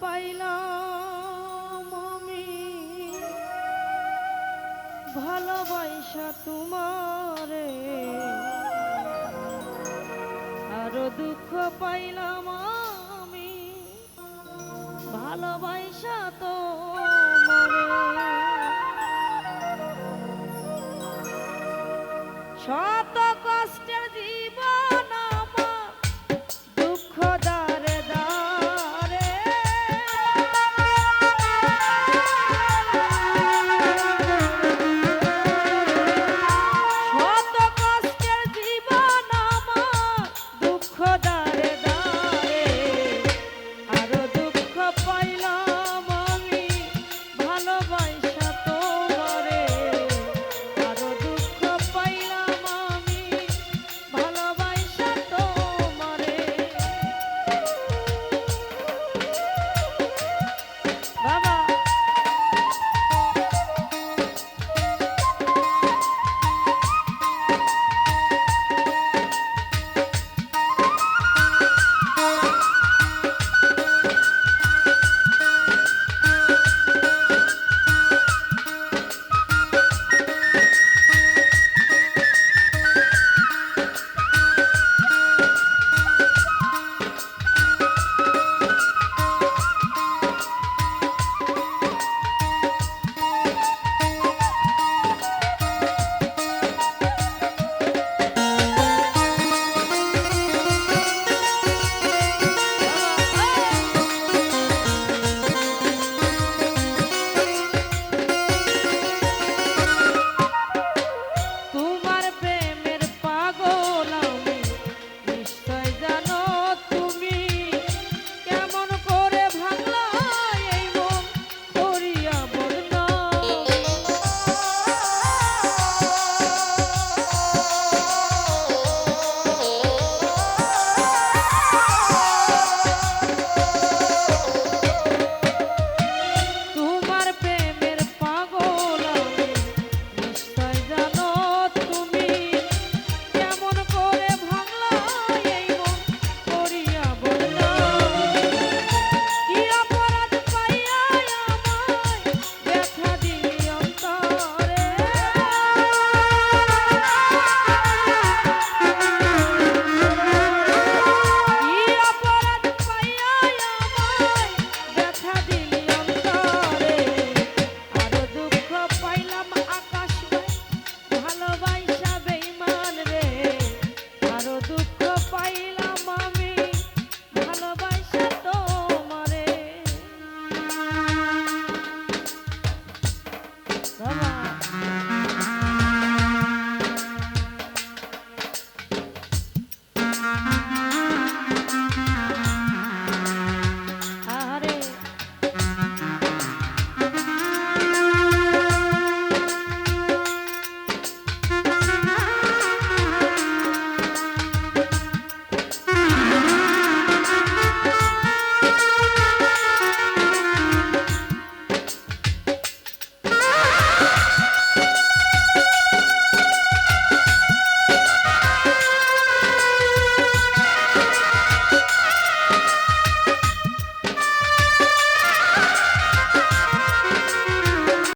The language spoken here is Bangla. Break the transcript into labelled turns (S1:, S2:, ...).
S1: পাইলাম আমি। ভালোবাসা তোমারে। আরও দুঃখ পাইলাম আমি। ভালোবাসা তোমারে। শত কষ্টের